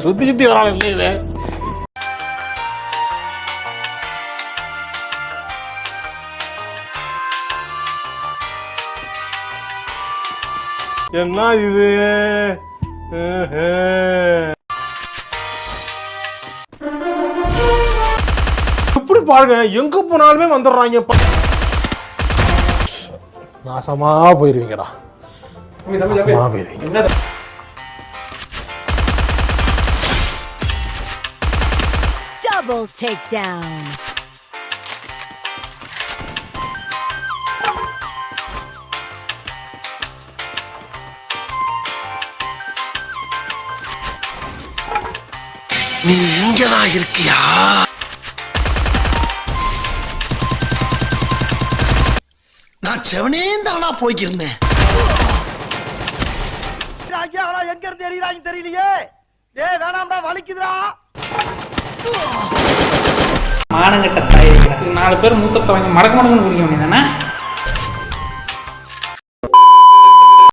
சுத்தி சுத்தி வரான் இல்லை என்ன இது? ஆஹா. எப்படி பாருங்க எங்க போனாலுமே வந்துடுறாங்க. ப- நாசமா போயிருவீங்கடா. நாசமா போயிருவீங்க. Double takedown. நீ இங்கதான் இருக்கியா? நான் செவனே தானா போய்க்கிருந்தேன் எங்க இருந்து எறிகிறாங்க தெரியலையே? ஏ வேணாம்டா வலிக்குதுடா. மானங்கட்ட தாய். நாலு பேர் மூத்த வாங்கி மடக்கு மடக்குன்னு குடிக்க வேண்டியதானே